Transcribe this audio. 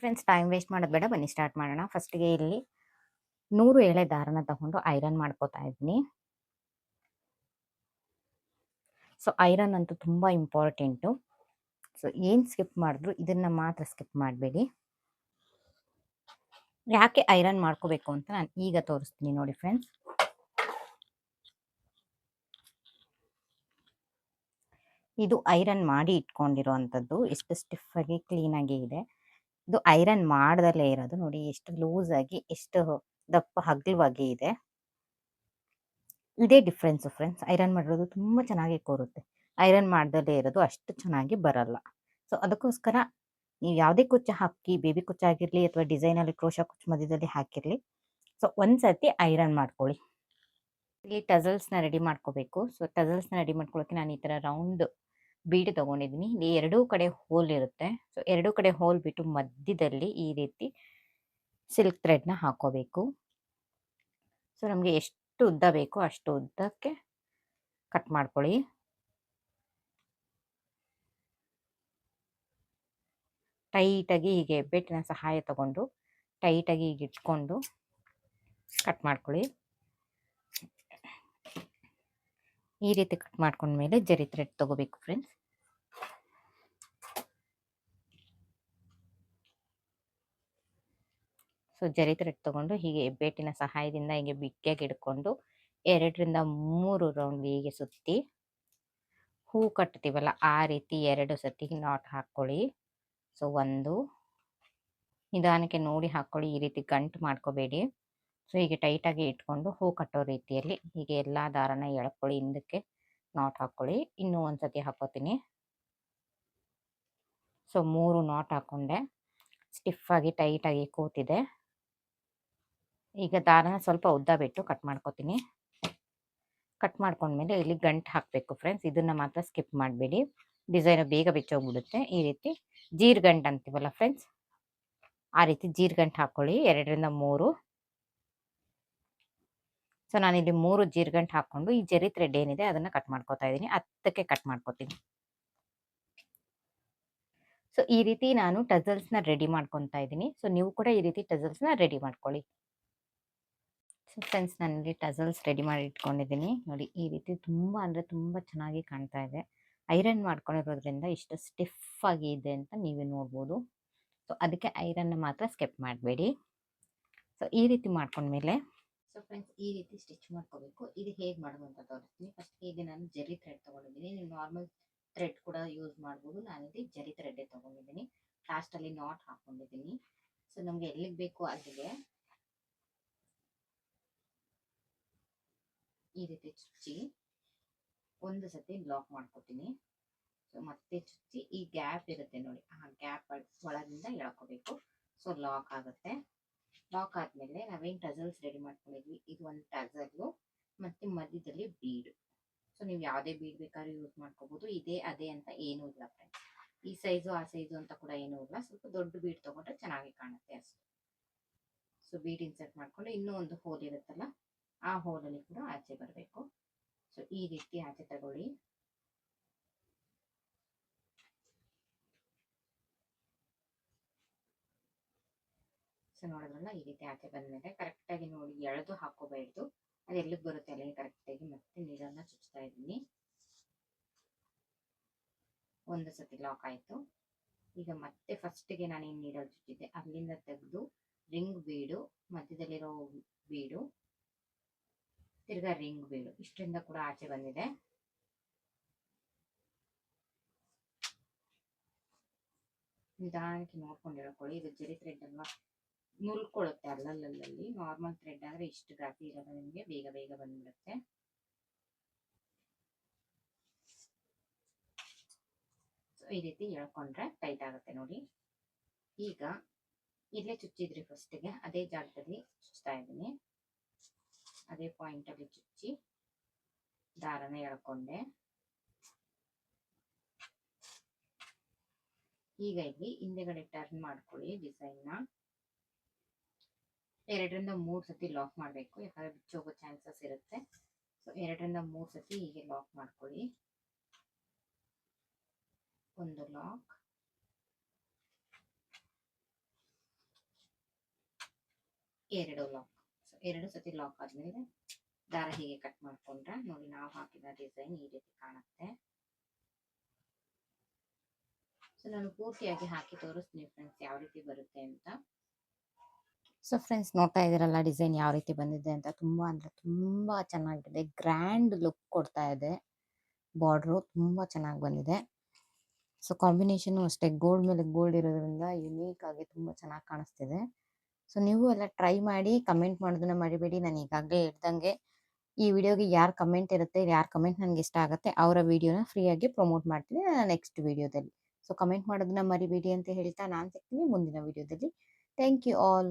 Friends time waste ಮಾಡೋದು ಬೇಡ, ಬನ್ನಿ ಸ್ಟಾರ್ಟ್ ಮಾಡೋಣ. ಫಸ್ಟಿಗೆ ಇಲ್ಲಿ ನೂರು ಎಳೆ ದಾರನ ತಗೊಂಡು ಐರನ್ ಮಾಡ್ಕೋತಾ ಇದ್ದೀನಿ. ಸೊ ಐರನ್ ಅಂತೂ ತುಂಬ ಇಂಪಾರ್ಟೆಂಟು ಸೊ ಏನು ಸ್ಕಿಪ್ ಮಾಡಿದ್ರು ಇದನ್ನ ಮಾತ್ರ ಸ್ಕಿಪ್ ಮಾಡಬೇಡಿ. ಯಾಕೆ ಐರನ್ ಮಾಡ್ಕೋಬೇಕು ಅಂತ ನಾನು ಈಗ ತೋರಿಸ್ತೀನಿ ನೋಡಿ ಫ್ರೆಂಡ್ಸ್ ಇದು ಐರನ್ ಮಾಡಿ ಇಟ್ಕೊಂಡಿರೋ ಅಂಥದ್ದು ಎಷ್ಟು ಸ್ಟಿಫ್ ಆಗಿ ಕ್ಲೀನ್ ಆಗಿ ಇದೆ. ಇದು ಐರನ್ ಮಾಡ್ದಲೇ ಇರೋದು ನೋಡಿ, ಎಷ್ಟು ಲೂಸ್ ಆಗಿ, ಎಷ್ಟು ದಪ್ಪ ಹಗ್ಲವಾಗಿ ಇದೆ. ಇದೇ ಡಿಫ್ರೆನ್ಸ್ ಫ್ರೆಂಡ್ಸ್. ಐರನ್ ಮಾಡಿರೋದು ತುಂಬ ಚೆನ್ನಾಗಿ ಕೋರುತ್ತೆ. ಐರನ್ ಮಾಡ್ದಲೇ ಇರೋದು, ಅಷ್ಟು ಚೆನ್ನಾಗಿ ಬರಲ್ಲ. ಸೊ, ಅದಕ್ಕೋಸ್ಕರ ನೀವು ಯಾವುದೇ ಕುಚ್ಚ ಹಾಕಿ, ಬೇಬಿ ಕುಚ್ಚ ಆಗಿರಲಿ ಅಥವಾ ಡಿಸೈನಲ್ಲಿ ಕ್ರೋಶ ಕುಚ್ಚು ಮಧ್ಯದಲ್ಲಿ ಹಾಕಿರಲಿ. ಸೊ, ಒಂದ್ಸತಿ ಐರನ್ ಮಾಡ್ಕೊಳ್ಳಿ. ಇಲ್ಲಿ ಟಸಲ್ಸ್ನ ರೆಡಿ ಮಾಡ್ಕೋಬೇಕು. ಸೊ, ಟಸಲ್ಸ್ನ ರೆಡಿ ಮಾಡ್ಕೊಳ್ಳೋಕೆ ನಾನು ಈ ಥರ ರೌಂಡ್ ಬೀಡ್ ತಗೊಂಡಿದ್ದೀನಿ. ಇಲ್ಲಿ ಎರಡೂ ಕಡೆ ಹೋಲ್ ಇರುತ್ತೆ. ಸೊ, ಎರಡೂ ಕಡೆ ಹೋಲ್ ಬಿಟ್ಟು ಮಧ್ಯದಲ್ಲಿ ಈ ರೀತಿ ಸಿಲ್ಕ್ ಥ್ರೆಡ್ನ ಹಾಕೋಬೇಕು. ಸೊ, ನಮಗೆ ಎಷ್ಟು ಉದ್ದ ಬೇಕೋ ಅಷ್ಟು ಉದ್ದಕ್ಕೆ ಕಟ್ ಮಾಡ್ಕೊಳ್ಳಿ. ಟೈಟಾಗಿ ಹೀಗೆ ಬೆಟ್ಟಿನ ಸಹಾಯ ತಗೊಂಡು, ಟೈಟಾಗಿ ಹೀಗೆ ಇಟ್ಕೊಂಡು ಕಟ್ ಮಾಡ್ಕೊಳ್ಳಿ. ಈ ರೀತಿ ಕಟ್ ಮಾಡ್ಕೊಂಡ್ಮೇಲೆ ಜರಿ ಥ್ರೆಡ್ ತಗೋಬೇಕು ಫ್ರೆಂಡ್ಸ್ ಸೊ ಜರಿ ಥ್ರೆಡ್ ತಗೊಂಡು ಹೀಗೆ ಬೇಟಿನ ಸಹಾಯದಿಂದ ಹೀಗೆ ಬಿಟ್ಟಿಯಾಗಿ ಹಿಡ್ಕೊಂಡು ಎರಡರಿಂದ ಮೂರು ರೌಂಡ್ ಹೀಗೆ ಸುತ್ತಿ ಹೂ ಕಟ್ತೀವಲ್ಲ ಆ ರೀತಿ ಎರಡು ಸತಿ ನಾಟ್ ಹಾಕ್ಕೊಳ್ಳಿ. ಸೊ ಒಂದು ನಿಧಾನಕ್ಕೆ ನೋಡಿ ಹಾಕ್ಕೊಳ್ಳಿ ಈ ರೀತಿ ಗಂಟು ಮಾಡ್ಕೋಬೇಡಿ. ಸೊ ಹೀಗೆ ಟೈಟಾಗಿ ಇಟ್ಕೊಂಡು ಹೂ ಕಟ್ಟೋ ರೀತಿಯಲ್ಲಿ ಹೀಗೆ ಎಲ್ಲ ದಾರನ ಎಳ್ಕೊಳ್ಳಿ, ಹಿಂದಕ್ಕೆ ನಾಟ್ ಹಾಕ್ಕೊಳ್ಳಿ ಇನ್ನೂ ಒಂದು ಸತಿ ಹಾಕೋತೀನಿ. ಸೊ ಮೂರು ನಾಟ್ ಹಾಕ್ಕೊಂಡೆ ಸ್ಟಿಫಾಗಿ ಟೈಟಾಗಿ ಕೂತಿದೆ. ಈಗ ದಾರನ ಸ್ವಲ್ಪ ಉದ್ದ ಬಿಟ್ಟು ಕಟ್ ಮಾಡ್ಕೋತೀನಿ. ಕಟ್ ಮಾಡ್ಕೊಂಡ್ಮೇಲೆ ಇಲ್ಲಿ ಗಂಟು ಹಾಕಬೇಕು ಫ್ರೆಂಡ್ಸ್ ಇದನ್ನು ಮಾತ್ರ ಸ್ಕಿಪ್ ಮಾಡಬೇಡಿ. ಡಿಸೈನು ಬೇಗ ಬಿಚ್ಚೋಗ್ಬಿಡುತ್ತೆ. ಈ ರೀತಿ ಜೀರ್ಗಂಟು ಅಂತೀವಲ್ಲ ಫ್ರೆಂಡ್ಸ್ ಆ ರೀತಿ ಜೀರ್ಗಂಟು ಹಾಕ್ಕೊಳ್ಳಿ ಎರಡರಿಂದ ಮೂರು. ಸೊ, ನಾನಿಲ್ಲಿ ಮೂರು ಜೀರ್ಗಂಟು ಹಾಕ್ಕೊಂಡು, ಈ ಜರಿ ಥ್ರೆಡ್ ಏನಿದೆ ಅದನ್ನು ಕಟ್ ಮಾಡ್ಕೋತಾ ಇದ್ದೀನಿ. ಹತ್ತಕ್ಕೆ ಕಟ್ ಮಾಡ್ಕೋತೀನಿ. ಸೊ, ಈ ರೀತಿ ನಾನು ಟಜಲ್ಸ್ನ ರೆಡಿ ಮಾಡ್ಕೊತಾ ಇದ್ದೀನಿ. ಸೊ, ನೀವು ಕೂಡ ಈ ರೀತಿ ಟಜಲ್ಸ್ನ ರೆಡಿ ಮಾಡ್ಕೊಳ್ಳಿ. ಸೊ, ಫ್ರೆಂಡ್ಸ್, ನಾನಿಲ್ಲಿ ಟಸಲ್ಸ್ ರೆಡಿ ಮಾಡಿ ಇಟ್ಕೊಂಡಿದ್ದೀನಿ. ನೋಡಿ, ಈ ರೀತಿ ತುಂಬ ಅಂದರೆ ತುಂಬ ಚೆನ್ನಾಗಿ ಕಾಣ್ತಾ ಇದೆ. ಐರನ್ ಮಾಡ್ಕೊಂಡಿರೋದ್ರಿಂದ ಇಷ್ಟು ಸ್ಟಿಫ್ ಆಗಿ ಇದೆ ಅಂತ ನೀವೇ ನೋಡ್ಬೋದು. ಸೊ, ಅದಕ್ಕೆ ಐರನ್ನ ಮಾತ್ರ ಸ್ಕೆಪ್ ಮಾಡಬೇಡಿ. ಸೊ, ಈ ರೀತಿ ಮಾಡ್ಕೊಂಡ್ಮೇಲೆ ಸೊ ಫ್ರೆಂಡ್ಸ್ ಈ ರೀತಿ ಸ್ಟಿಚ್ ಮಾಡ್ಕೋಬೇಕು. ಇದು ಹೇಗೆ ಮಾಡೋದು ಅಂತ ತೋರಿಸ್ತೀನಿ ಫಸ್ಟ್ ಈಗ ನಾನು ಜರಿ ಥ್ರೆಡ್ ತೊಗೊಂಡಿದ್ದೀನಿ. ನೀವು ನಾರ್ಮಲ್ ಥ್ರೆಡ್ ಕೂಡ ಯೂಸ್ ಮಾಡ್ಬೋದು. ಇಲ್ಲಿ ಜರಿ ಥ್ರೆಡ್ಡೇ ತೊಗೊಂಡಿದ್ದೀನಿ. ಲಾಸ್ಟಲ್ಲಿ ನಾಟ್ ಹಾಕೊಂಡಿದ್ದೀನಿ. ಸೊ ನಮಗೆ ಎಲ್ಲಿಗೆ ಬೇಕು ಅಲ್ಲಿಗೆ ಈ ರೀತಿ ಚುಚ್ಚಿ ಒಂದು ಸತಿ ಲಾಕ್ ಮಾಡ್ಕೊತೀನಿ. ಸೊ ಮತ್ತೆ ಚುಚ್ಚಿ ಈ ಗ್ಯಾಪ್ ಇರುತ್ತೆ ನೋಡಿ. ಆ ಗ್ಯಾಪ್ ಒಳಗಿಂದ ಎಳ್ಕೋಬೇಕು. ಸೊ ಲಾಕ್ ಆಗುತ್ತೆ. ಲಾಕ್ ಆದಮೇಲೆ ನಾವೇನು ಟಸಲ್ಸ್ ರೆಡಿ ಮಾಡ್ಕೊಂಡಿದ್ವಿ? ಇದು ಒಂದು ಟಸಲ್ ಮತ್ತೆ ಮಧ್ಯದಲ್ಲಿ ಬೀಡು ಸೊ ನೀವು ಯಾವುದೇ ಬೀಡ್ ಬೇಕಾದ್ರೂ ಯೂಸ್ ಮಾಡ್ಕೋಬೋದು. ಇದೇ, ಅದೇ ಅಂತ ಏನೂ ಇಲ್ಲ ಫ್ರೆಂಡ್ಸ್ ಈ ಸೈಜು ಆ ಸೈಜು ಅಂತ ಕೂಡ ಏನು ಇಲ್ಲ. ಸ್ವಲ್ಪ ದೊಡ್ಡ ಬೀಡ್ ತಗೊಂಡ್ರೆ ಚೆನ್ನಾಗಿ ಕಾಣುತ್ತೆ ಅಷ್ಟೇ. ಸೊ ಬೀಡ್ ಇನ್ಸರ್ಟ್ ಮಾಡ್ಕೊಂಡು ಇನ್ನೂ ಒಂದು ಹೋಲ್ ಇರುತ್ತಲ್ಲ, ಆ ಹೋಲಲ್ಲಿ ಕೂಡ ಆಚೆ ಬರಬೇಕು. ಸೊ ಈ ರೀತಿ ಆಚೆ ತಗೊಳ್ಳಿ ಸೊ ನೋಡಿದ್ರಲ್ಲ ಈ ರೀತಿ ಆಚೆ ಬಂದಮೇಲೆ ಕರೆಕ್ಟಾಗಿ ನೋಡಿ ಎಳೆದು ಹಾಕೋಬಾರ್ದು. ಅದು ಎಲ್ಲಿಗೆ ಬರುತ್ತೆ ಅಲ್ಲಿಗೆ ಕರೆಕ್ಟಾಗಿ ಮತ್ತೆ ನೀರನ್ನ ಚುಚ್ತಾ ಇದ್ದೀನಿ. ಒಂದು ಸತಿ ಲಾಕ್ ಆಯ್ತು. ಈಗ ಮತ್ತೆ ಫಸ್ಟಿಗೆ ನಾನು ಏನು ನೀರಲ್ಲಿ ಚುಚ್ಚಿದ್ದೆ? ಅಲ್ಲಿಂದ ತೆಗೆದು ರಿಂಗ್ ಬೀಡು ಮಧ್ಯದಲ್ಲಿರೋ ಬೀಡು ತಿರ್ಗಾ ರಿಂಗ್ ಬೀಡು ಇಷ್ಟರಿಂದ ಕೂಡ ಆಚೆ ಬಂದಿದೆ. ನಿಧಾನಕ್ಕೆ ನೋಡ್ಕೊಂಡಿರೋ ಇದು ಜರಿ ಥ್ರೆಡ್ ಅಲ್ವಾ? ನುಲ್ಕೊಳ್ಳುತ್ತೆ ಅಲ್ಲಲ್ಲಲ್ಲಿ. ನಾರ್ಮಲ್ ಥ್ರೆಡ್ ಆದರೆ ಇಷ್ಟು ಗಾತಿ ಇರೋದು ನಿಮಗೆ ಬೇಗ ಬೇಗ ಬಂದ್ಬಿಡುತ್ತೆ. ಸೊ ಈ ರೀತಿ ಎಳ್ಕೊಂಡ್ರೆ ಟೈಟ್ ಆಗುತ್ತೆ ನೋಡಿ. ಈಗ ಇಲ್ಲೇ ಚುಚ್ಚಿದ್ರಿ ಫಸ್ಟಿಗೆ ಅದೇ ಜಾಗದಲ್ಲಿ ಚುಚ್ತಾ ಇದ್ದೀನಿ. ಅದೇ ಪಾಯಿಂಟಲ್ಲಿ ಚುಚ್ಚಿ ದಾರನ ಎಳ್ಕೊಂಡೆ. ಈಗ ಇಲ್ಲಿ ಹಿಂದೆಗಡೆ ಟರ್ನ್ ಮಾಡ್ಕೊಳ್ಳಿ ಡಿಸೈನ್ನ ಎರಡರಿಂದ ಮೂರು ಸತಿ ಲಾಕ್ ಮಾಡಬೇಕು. ಯಾಕಂದ್ರೆ ಬಿಚ್ಚೋಗೋ ಚಾನ್ಸಸ್ ಇರುತ್ತೆ. ಸೊ ಎರಡರಿಂದ ಮೂರು ಸತಿ ಹೀಗೆ ಲಾಕ್ ಮಾಡ್ಕೊಳ್ಳಿ. ಒಂದು ಲಾಕ್ ಎರಡು ಲಾಕ್ ಎರಡು ಸತಿ ಲಾಕ್ ಆದ್ಮೇಲೆ ದಾರ ಹೀಗೆ ಕಟ್ ಮಾಡ್ಕೊಂಡ್ರೆ ನೋಡಿ ನಾವು ಹಾಕಿದ ಡಿಸೈನ್ ಈ ರೀತಿ ಕಾಣುತ್ತೆ. ಸೊ ನಾನು ಪೂರ್ತಿಯಾಗಿ ಹಾಕಿ ತೋರಿಸ್ತೀನಿ ಫ್ರೆಂಡ್ಸ್ ಯಾವ ರೀತಿ ಬರುತ್ತೆ ಅಂತ. ಸೊ ಫ್ರೆಂಡ್ಸ್ ನೋಡ್ತಾ ಇದ್ದೀರಲ್ಲ ಡಿಸೈನ್ ಯಾವ ರೀತಿ ಬಂದಿದೆ ಅಂತ ತುಂಬಾ ಅಂದ್ರೆ ತುಂಬಾ ಚೆನ್ನಾಗಿದೆ. ಗ್ರ್ಯಾಂಡ್ ಲುಕ್ ಕೊಡ್ತಾ ಇದೆ. ಬಾರ್ಡ್ರು ತುಂಬಾ ಚೆನ್ನಾಗಿ ಬಂದಿದೆ. ಸೊ ಕಾಂಬಿನೇಷನ್ ಅಷ್ಟೇ ಗೋಲ್ಡ್ ಮೇಲೆ ಗೋಲ್ಡ್ ಇರೋದ್ರಿಂದ ಯುನೀಕ್ ಆಗಿ ತುಂಬಾ ಚೆನ್ನಾಗಿ ಕಾಣಿಸ್ತಿದೆ. ಸೊ ನೀವು ಎಲ್ಲ ಟ್ರೈ ಮಾಡಿ ಕಮೆಂಟ್ ಮಾಡೋದನ್ನ ಮರಿಬೇಡಿ. ನಾನು ಈಗಾಗಲೇ ಹೇಳ್ದಂಗೆ ಈ ವಿಡಿಯೋಗೆ ಯಾರು ಕಮೆಂಟ್ ಇರುತ್ತೆ, ಯಾರು ಕಮೆಂಟ್ ನನಗೆ ಇಷ್ಟ ಆಗುತ್ತೆ ಅವರ ವಿಡಿಯೋನ ಫ್ರೀಯಾಗಿ ಪ್ರಮೋಟ್ ಮಾಡ್ತೀನಿ ನೆಕ್ಸ್ಟ್ ವಿಡಿಯೋದಲ್ಲಿ. ಸೊ ಕಮೆಂಟ್ ಮಾಡೋದನ್ನ ಮರಿಬೇಡಿ ಅಂತ ಹೇಳ್ತಾ ನಾನು ಸಿಗ್ತೀನಿ ಮುಂದಿನ ವಿಡಿಯೋದಲ್ಲಿ. Thank you all.